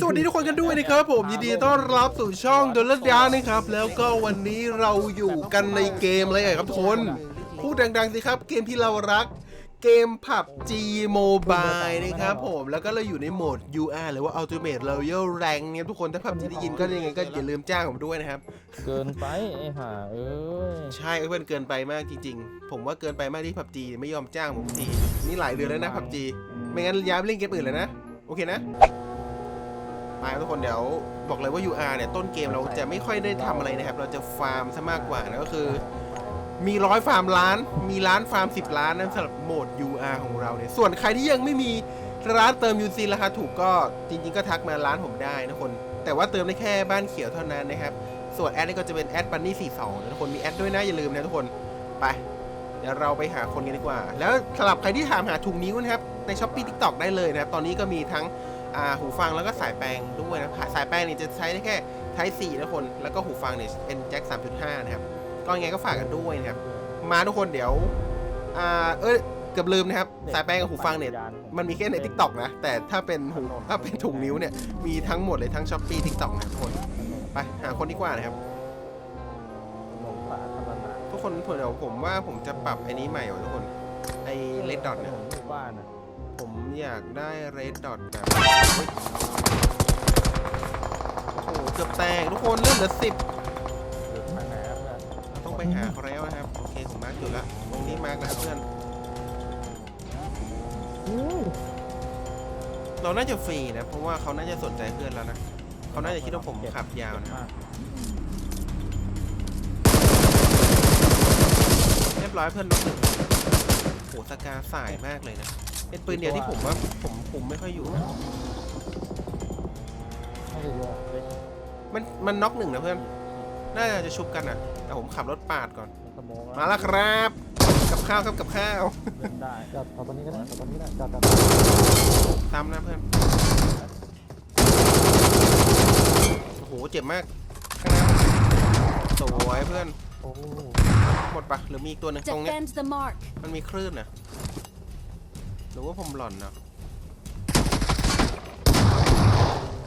สวัสดีทุกคนกันด้วยนะครับผมยินดีต้อนรับสู่ช่องดอลลาร์ดานะครับ แล้วก็วันนี้เราอยู่กันในเกมอะไรกันครับทุกคนพูดดังๆสิครับ เกมที่เรารักเกมผับ G Mobile นะครับผมแล้วก็เราอยู่ในโหมด UR หรือว่า Ultimate Royal Rank เนี่ยทุกคนถ้าผับที่ได้ยินก็ยังไงก็อย่าลืมจ้างผมด้วยนะครับ เกินไปไอ้ห่าเอ้ยใช่เพื่อนเกินไปมากจริง ๆ ผมว่าเกินไปมากที่ผับจีไม่ยอมจ้างผมทีนี่หลายเดือนแล้วนะผับจีไม่งั้นย้ายไปเล่นเกมอื่นเลยนะ โอเคนะ มาทุกคนเดี๋ยวบอกเลยว่า UR เนี่ยต้นเกมเราจะไม่ค่อยได้ทำอะไรนะครับ เราจะฟาร์มซะมากกว่านะก็คือ มีร้อยฟาร์มล้าน มีร้านฟาร์ม 10 ล้านนั่นสำหรับโหมด UR ของเราเนี่ย ส่วนใครที่ยังไม่มีร้านเติม UC ราคาถูกก็จริง ๆ ก็ทักมาร้านผมได้นะคน แต่ว่าเติมได้แค่บ้านเขียวเท่านั้นนะครับ ส่วนแอดนี่ก็จะเป็นแอดบันนี่42นะทุกคนมีแอดด้วยนะอย่าลืมนะทุกคนไป เดี๋ยวเราไปหาคนกันดีกว่า แล้วสำหรับใครที่ถามหาถุงนิ้วนะครับ ในช้อปปี้ทิกตอกได้เลยนะครับ ตอนนี้ก็มีทั้ง หูฟังแล้วก็สายแปลงด้วยนะสายแปลงเนี่ยจะใช้ได้แค่ไทป์4นะคน แล้วก็หูฟังเนี่ยเป็นแจ็ค3.5 นะครับ ก็ยังไงก็ฝากกันด้วยนะครับ มาทุกคนเดี๋ยวอ่าเออเกือบลืมนะครับ สายแปลงกับหูฟังเนี่ย มันมีแค่ใน t ิ k t o k นะ แต่ถ้าเป็นหูถ้าเป็นถุงนิ้วเนี่ย มีทั้งหมดเลยทั้งช้อปปี้ทิกตอกนะครับทุกคน ไป หาคนดีกว่านะครับหลงป่าธรรมนาทุกคนเดี๋ยวผมว่าผมจะปรับไอ้นี้ใหม่ว่ะทุกคน ไอ้เลดดอทเนี่ยหมู่บ้านอะ ผมอยากได้เรดดอทแบบ โอ้โหเกือบแตกทุกคนเลื่อนเหลือสิบหรือทางไหนครับเพื่อนต้องไปหาเขาแล้วนะครับ โอเคผมมาร์กจุดละตรงนี้มาร์กแล้วเพื่อนเราน่าจะฟรีนะ เพราะว่าเขาน่าจะสนใจเพื่อนแล้วนะ เขาน่าจะคิดว่าผมขับยาวนะ มากเรียบร้อยเพื่อนนกหนึ่งโหสกาสายมากเลยนะ เป็นปืนเดียวที่ผมว่าผมคุมไม่ค่อยอยู่นะไม่ได้ด้วยเฮ้ยมันมันน็อกหนึ่งนะเพื่อนน่าจะชุบกันอะแต่ผมขับรถปาดก่อน มันสโมองมาแล้วครับ กับข้าวครับกับข้าวเล่นได้จอดจอดตรงนี้ก็ได้จอดตรงนี้ก็ได้จอดจอดตามนะเพื่อนโอ้โหเจ็บมากข้างหน้าสวยเพื่อนโอ้หมดปะหรือมีอีกตัวหนึ่งตรงเนี้ย Defend the mark. มันมีคลื่นนะห รือว่าผมหล่อนเนาะ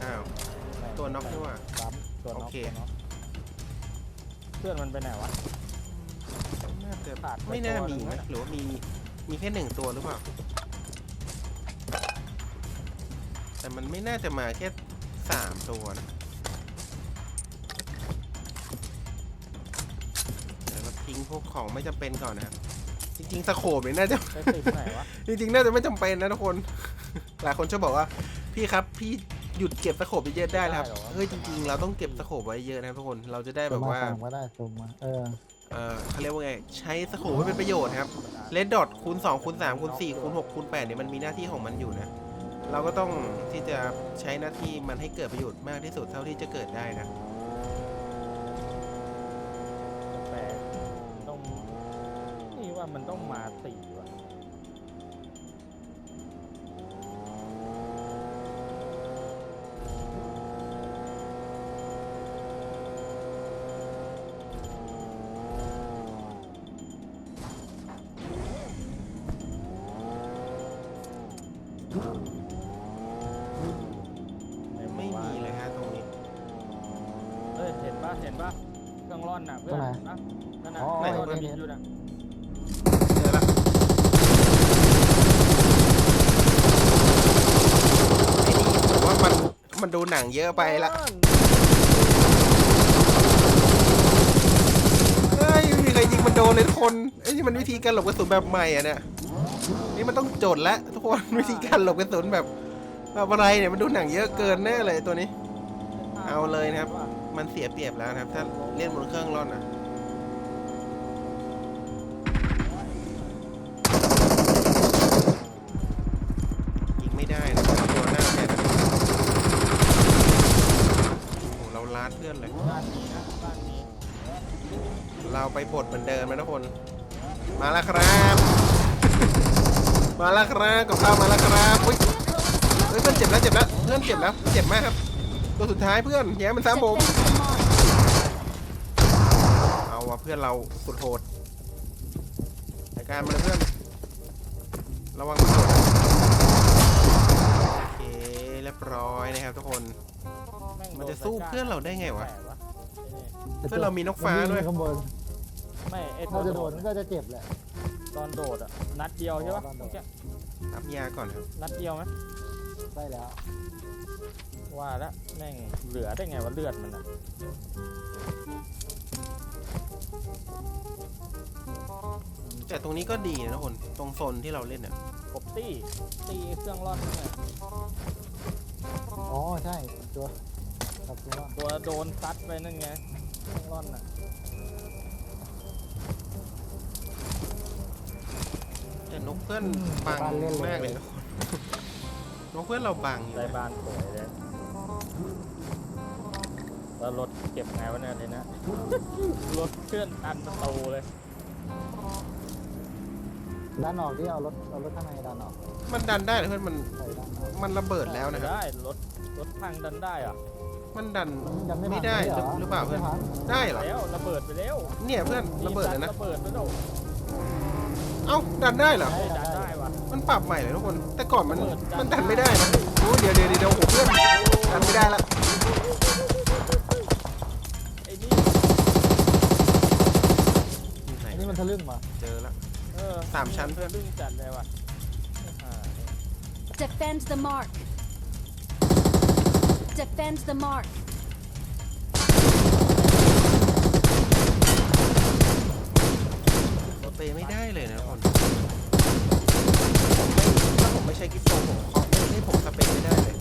อ้าว ตัวน็อกนี่หว่าซ้ำตัวน็อกโอเค ตัวน็อกเพื่อนมันไปไหนวะ น่าจะขาดไปไม่น่าตัวหนึ่มีงนะนะ หรือว่ามีมีแค่หนึ่งตัวหรือเปล่า แต่มันไม่น่าจะมาแค่สามตัวนะเดี๋ยวเราทิ้งพวกของไม่จำเป็นก่อนนะครับ จริงๆสโคปเนี่ยน่าจะ ไปติดไหนวะ จริงๆ น่าจะไม่จำเป็นนะทุกคน หลายคนจะบอกว่า พี่ครับ พี่หยุดเก็บตะโขบเยอะๆได้แล้วครับเฮ้ย จริงๆ เราต้องเก็บตะโขบไว้เยอะนะครับทุกคน เราจะได้แบบว่า ส่งมาได้ส่งมา เออ เออเขาเรียกว่าไง ใช้ตะโขบให้เป็นประโยชน์ครับ เลดดอทคูณ2คูณ3คูณ4คูณ6คูณ8เนี่ยมันมีหน้าที่ของมันอยู่นะ เราก็ต้องที่จะใช้หน้าที่มันให้เกิดประโยชน์มากที่สุดเท่าที่จะเกิดได้นะ รื่องร่อนน่ะเพื่อนตรงไหนนะนั่นน่ะอ๋อเครื่องร่อนเห็นบินอยู่น่ะเจอละไอ้นี่ผมว่ามันมันดูหนังเยอะไปละเฮ้ยไม่มีใครยิงมันโดนเลยทุกคนไอ้นี่มันวิธีการหลบกระสุนแบบใหม่อะเนี่ยนี่มันต้องโจทย์แล้วทุกคนวิธีการหลบกระสุนแบบแบบอะไรเนี่ยมันดูหนังเยอะเกินแน่เลยตัวนี้ เอาเลยนะครับ มันเสียเปรียบแล้วนะครับ ถ้าเล่นบนเครื่องร่อนอะยิงไม่ได้นะตัวหน้าแค่นั้นโอ้เราลาดเพื่อนเลย เราไปบทเหมือนเดิมนะทุกคน มาแล้วครับ มาแล้วครับกับข้าวมาแล้วครับอุ้ยเฮ้ยเพื่อนเจ็บแล้วเจ็บแล้วเพื่อนเจ็บแล้วเจ็บมากครับ ตัวสุดท้ายเพื่อนแย่มันซ้ำผม Defend the mark. เอาว่ะเพื่อนเราสุดโหดรายการมาเลยเพื่อน ระวังมันโดดนะโอเคเรียบร้อยนะครับทุกคนแงมันจะโดสู้ตก้เพื่อนเราได้ไงวะแปลกไอ้นี่เพื่อนเรามีนกฟ้าด้วย ข้างบนไม่ไอ้ตัถ้าวจะโดนโดมันดก็จะเจ็บแหละ ตอนโดดอะนัดเดียวใช่ปะตอนโดดเมื่อกี้รับยาก่อนครับ นัดเดียวไหม ได้แล้ว ว่าแล้วแม่งเหลือได้ไงวะเลือดมันอะแต่ตรงนี้ก็ดีนะทุกคน ตรงโซนที่เราเล่นเนี่ยกบตี้ตีเครื่องร่อนนั่นน่ะอ๋อใช่ตัวครับตัวว่าตัวโดนซัดไปนั่นไงเครื่องร่อนน่ะแต่นกเพื่อนบังมากเลยนะทุกคน นกเพื่อนเราบังอยู่ได้นะบ้านสวยเลยแล้วรถเก็บไงวะเนี่ยเลยนะ รถเคลื่อนอันประตูเลยด้านออกที่เอารถเอารถข้างในดันออกมันดันได้เหรอเพื่อนมันใส่ด้านออกมันระเบิดแล้วนะครับ ได้รถรถพังดันได้เหรอะมันดัน ยังไม่ไม่ได้ผ่านหรือเปล่าเพื่อน ไม่ผ่านได้เหรอแล้วระเบิดไปแล้วเนี่ยเพื่อนระเบิดเลยนะ ระเบิดไปแล้วเอ้าดันได้เหรอได้ดันได้ว่ะ มันปรับใหม่เลยทุกคน แต่ก่อนมันระเบิดดันมันดันไม่ได้นะโอ้เดี๋ยวเดี๋ยวเดี๋ยวโอ้โหเพื่อนดันไม่ได้ละไอ้นี่อยู่ไหนอันนี้มันทะลึ่งมาเจอละเออสามชั้นเพื่อน ดึงจัดเลยว่ะอ่า Defend the mark. Defend the mark. โรเตไม่ได้เลยนะทุกคนถ้าผมไม่ใช้กิฟต์โซผมเคาะเล่นให้ผมสเปนไม่ได้เลย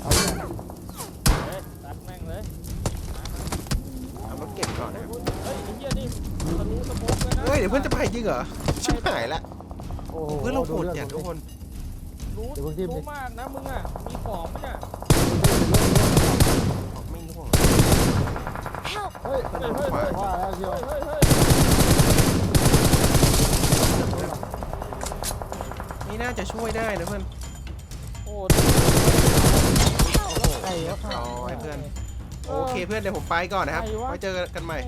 เอาเนี่ยเฮ้ยตัดแม่งเลยเอารถเก็บก่อนนะครับเฮ้ยไอ้เหี้ยนี่ทะลุสะโพกเลยนะเฮ้ย เดี๋ยวเพื่อนจะไปจริงเหรอ ชิบหายละ โอ้โหเพื่อนเราโหดลือย่างทุกคน รู้เดี๋ยวผมจิ้มดิรู้มากนะมึงอะ มีของไหมเนี่ย ออกไม่ร่วง Help! เฮ้ยเฮ้ยเฮ้ยเฮ้ยว่าแล้วเชียวเฮ้ยเฮ้ยไม่น่าจะช่วยได้นะเพื่อน โอ้ไอ้เหี้ยร้อยเพื่อน โอเคเพื่อนเดี๋ยวผมไปก่อนนะครับไว้เจอกันใหม่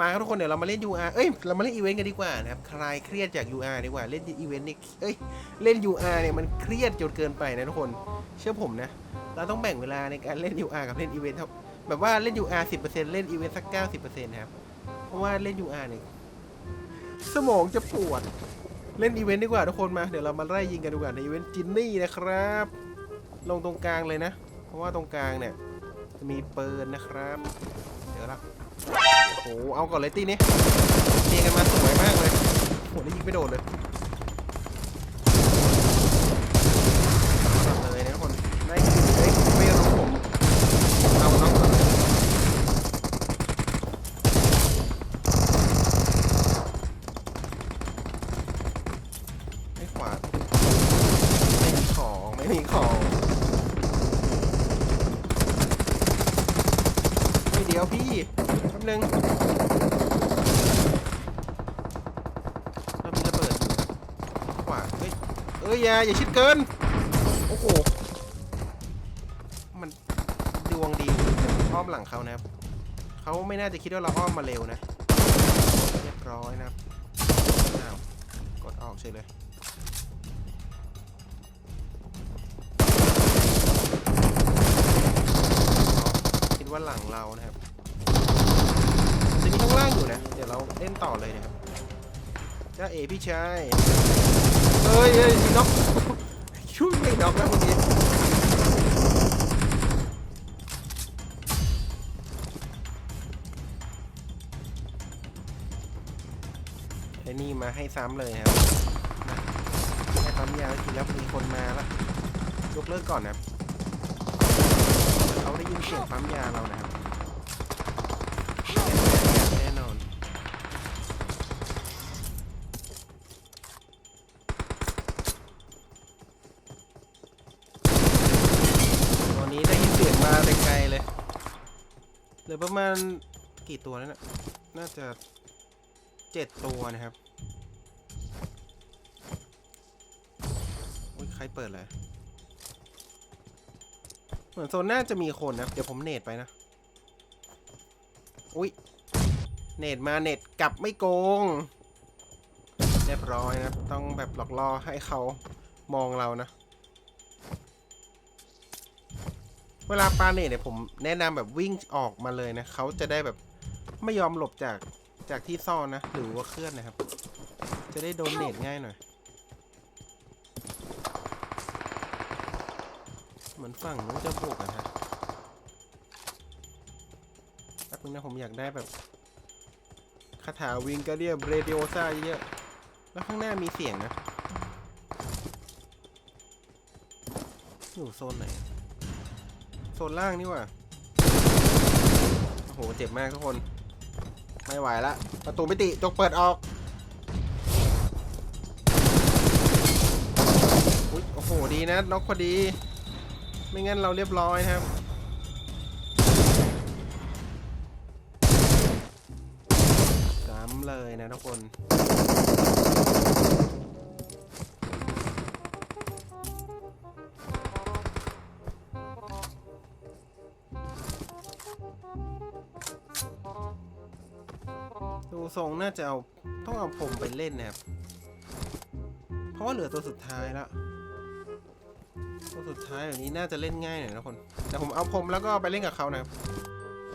มาครับทุกคนเดี๋ยวเรามาเล่น UR เอ้ยเรามาเล่นอีเวนต์กันดีกว่านะครับใครเครียดจาก UR ดีกว่าเล่นอีเวนต์นี่เอ้ยเล่น UR เนี่ยมันเครียดจนเกินไปนะทุกคน เชื่อผมนะ เราต้องแบ่งเวลาในการเล่น UR กับเล่นอีเวนต์ แบบว่าเล่น UR 10%เล่นอีเวนต์สัก 90%นะครับ เพราะว่าเล่น UR เนี่ยสมองจะปวด เล่นอีเวนต์ดีกว่าทุกคนมา เดี๋ยวเรามาไล่ยิงกันดีกว่าในอีเวนต์จินนี่นะครับ ลงตรงกลางเลยนะ เพราะว่าตรงกลางเนี่ย จะมีเปืนนะครับ เดี๋ยวละโอ้โหเอาก่อนเลยตีนี้เรียงกันมาสวยมากเลยโหได้ยิงไม่โดนเลยก่อนเลยนะทุกคนได้ได้ไม่รู้ผมเอาน้องก่อนเลยไม่ขวาดไม่มี ไม่มีของเฮ้ยเดี๋ยวพี่แป๊บนึงเรามีระเบิดอยู่นะขวาเฮ้ยเอ้ยอย่าอย่าชิดเกิน โอ้โห มันดวงดีอ้อมหลังเขานะครับ เขาไม่น่าจะคิดว่าเราอ้อมมาเร็วนะ เรียบร้อยนะครับอ้าวกดออกเฉยเลย ว่าหลังเรานะครับมันจะมีข้างล่างอยู่นะ เดี๋ยวเราเล่นต่อเลยนะครับจ้าเอพี่ชายเอ้ยเอ้ยมีน็อกช่วยไม่น็อกแล้วเมื่อกี้ไอ้นี่มาให้ซ้ำเลยครับนะให้ปั๊มยาทีแล้วมีคนมาแล้วยกเลิกก่อนนะครับ ได้ยินเสียงปั๊มยาเรานะครับแน่นอน ตอนนี้ได้ยินเสียงมาแต่ไกลเลยเหลือประมาณกี่ตัวแล้วนะน่าจะเจ็ดตัวนะครับอุ้ยใครเปิดเลย เหมือนโซนน่าจะมีคนนะ เดี๋ยวผมเนตไปนะ อุ้ย เนตมาเนตกลับไม่โกง เรียบร้อยนะ ต้องแบบหลอกล่อให้เขามองเรานะ เวลาปาเนตเนี่ยผมแนะนำแบบวิ่งออกมาเลยนะ เขาจะได้แบบไม่ยอมหลบจากจากที่ซ่อนนะ หรือว่าเคลื่อนนะครับ จะได้โดนเนตง่ายหน่อย เห มือนฝั่งนู้นจะบุกอะฮะแป๊บนึงนะผมอยากได้แบบคาถาวิงกาเดียมเรดิโอซ่าเยอะๆแล้วข้างหน้ามีเสียงนะ อยู่โซนไหน โซนล่างนี่ว่าโอ้โห เจ็บมากทุกคน ไม่ไหวละ ประตูมิติจกเปิดออกอุ๊ยโอ้โห ดีนะน็อกพอดี ไม่งั้นเราเรียบร้อยนะครับ ซ้ำเลยนะทุกคนดูทรงน่าจะเอาต้องเอาผมไปเล่นนะครับ เพราะว่าเหลือตัวสุดท้ายแล้ว ตัวสุดท้ายแบบนี้น่าจะเล่นง่ายหน่อยนะคน แต่ผมเอาผมแล้วก็ไปเล่นกับเขานะครับ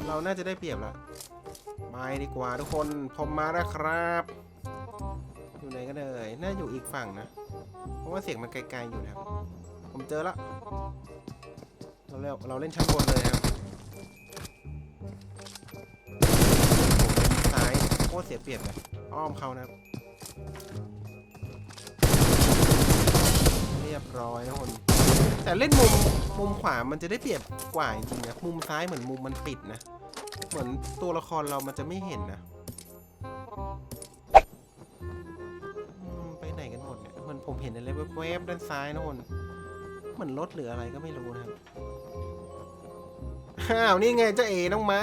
เราน่าจะได้เปรียบละไปดีกว่าทุกคนผมมาแล้วครับ อยู่ไหนกันเลยน่าอยู่อีกฝั่งนะ เพราะว่าเสียงมันไกลๆอยู่นะครับ ผมเจอละเราเล่นเราเล่นชั้นบนเลยครับซ้ายโคตรเสียเปรียบเลยอ้อมเขานะครับเรียบร้อยนะคน แต่เล่นมุมมุมขวามันจะได้เปรียบกว่าจริงๆนะมุมซ้ายเหมือนมุมมันปิดนะ เหมือนตัวละครเรามันจะไม่เห็นนะไปไหนกันหมดเนี่ยเหมือนผมเห็นอะไรแวบๆด้านซ้ายนะคนเหมือนรถหรืออะไรก็ไม่รู้นะครับอ้าวนี่ไงเจ้าเอ๋น้องมา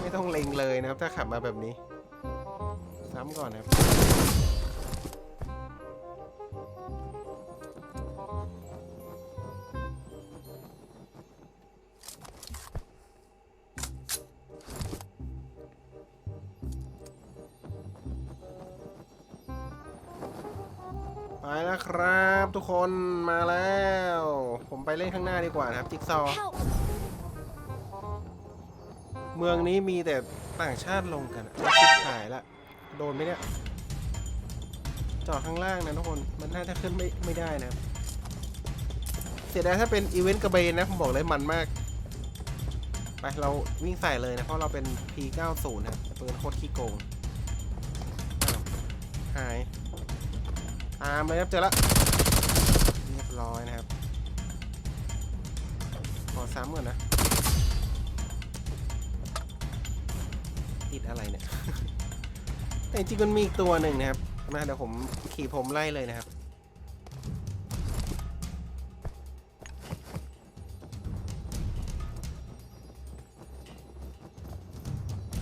ไม่ต้องเล็งเลยนะครับ ถ้าขับมาแบบนี้ ซ้ำก่อนนะครับ ทุกคนมาแล้ว ผมไปเล่นข้างหน้าดีกว่านะครับ จิ๊กซอว์ Help! เมืองนี้มีแต่ต่างชาติลงกันอะชิบหายละ โดนไหมเนี่ย จอดข้างล่างนะทุกคน มันน่าจะขึ้นไม่ไม่ได้นะครับเสียดายถ้าเป็นอีเวนต์กระเบนนะ ผมบอกเลยมันมาก ไป เราวิ่งใส่เลยนะ เพราะเราเป็น P90 นะครับแต่ปืนโคตรขี้โกงอ้าวหาย ตามเลยครับเจอละเรียบร้อยนะครับ ขอซ้ำก่อนนะ ติดอะไรเนี่ย แต่จริงมันมีอีกตัวหนึ่งนะครับ มาเดี๋ยวผมขี่ผมไล่เลยนะครับ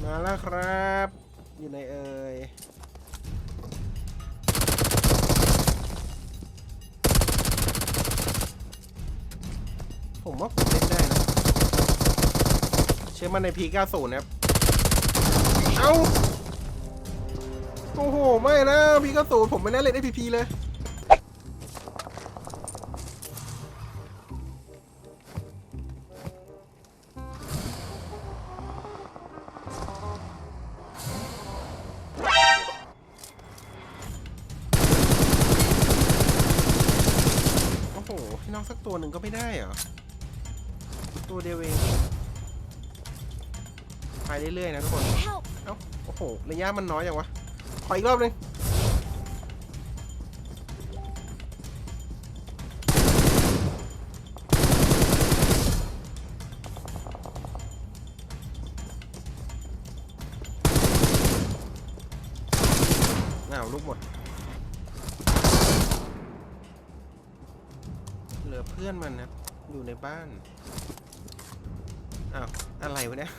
มาแล้วครับ อยู่ในเอ่ย ผมว่าผมเล่นได้นะ เชื่อมันใน P90 นะครับ เอ้า โอ้โห ไม่นะ P90 ผมไม่น่าเล่น APP เลยโอ้โหให้น้องสักตัวหนึ่งก็ไม่ได้เหรอ ตัวเดียวเองไปเรื่อยๆนะทุกคน Help! เอ้า โอ้โห ระยะมันน้อยอย่างวะ ขออีกรอบหนึงอ้าวลูกหมด เหลือเพื่อนมันนะ อยู่ในบ้าน อ้าวอะไรวะเนี่ย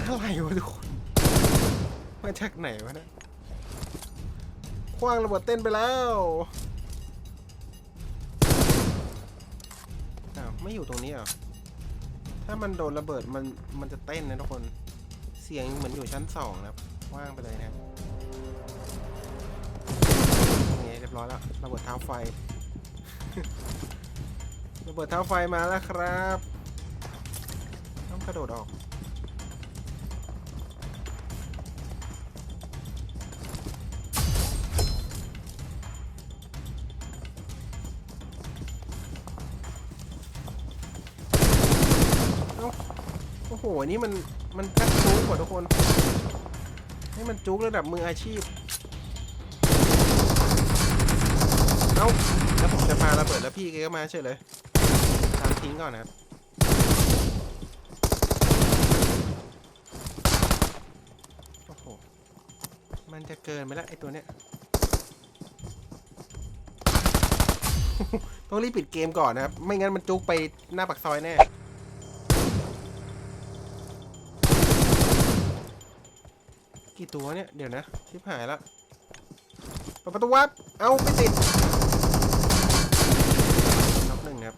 อะไรวะทุกคน มาจากไหนวะเนี่ยคว้างระเบิดเต้นไปแล้วอ้าวไม่อยู่ตรงนี้เหรอ ถ้ามันโดนระเบิดมันมันจะเต้นนะทุกคน เสียงเหมือนอยู่ชั้นสองนะครับว่างไปเลยนะนี่เรียบร้อยแล้วระเบิดเท้าไฟ ระเบิดเท้าไฟมาแล้วครับ กระโดดออก โอ้โหนี่มัน มันจักจุกกว่าทุกคน ให้มันจุกระดับมืออาชีพ เอ้า แล้วผมจะพาระเบิดแล้วพี่แกก็มาเฉยเลยตามทิ้งก่อนนะครับ โอ้โห มันจะเกินไปแล้วไอ้ตัวเนี้ย ต้องรีบปิดเกมก่อนนะครับ ไม่งั้นมันจุกไปหน้าปากซอยแน่ กี่ตัวเนี่ย เดี๋ยวนะ ชิบหายละเปิดประตูวับ เอาไม่ติดน็อกหนึ่งครับ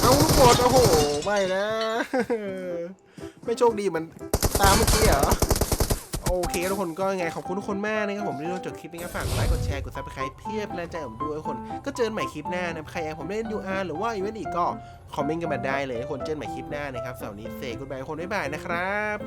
เอาลูกบอลโอ้โห ไม่นะ ไม่โชคดีเหมันตามเมื่อกี้เหรอ โอเคทุกคนก็ยังไงขอบคุณทุกคนมากนะครับผมที่ดูจบคลิปนี้ก็ฝากกดไลค์กดแชร์กดซับสไครต์เพียบแรงใจผมด้วยทุกคนก็เจอกันใหม่คลิปหน้านะครับใครอยากผมเล่น UR หรือว่าอีเวนต์อีกก็คอมเมนต์กันมาได้เลยทุกคนเจอกันใหม่คลิปหน้านะครับสำหรับวันนี้เซกุดบายทุกคนบ๊ายบายนะครับ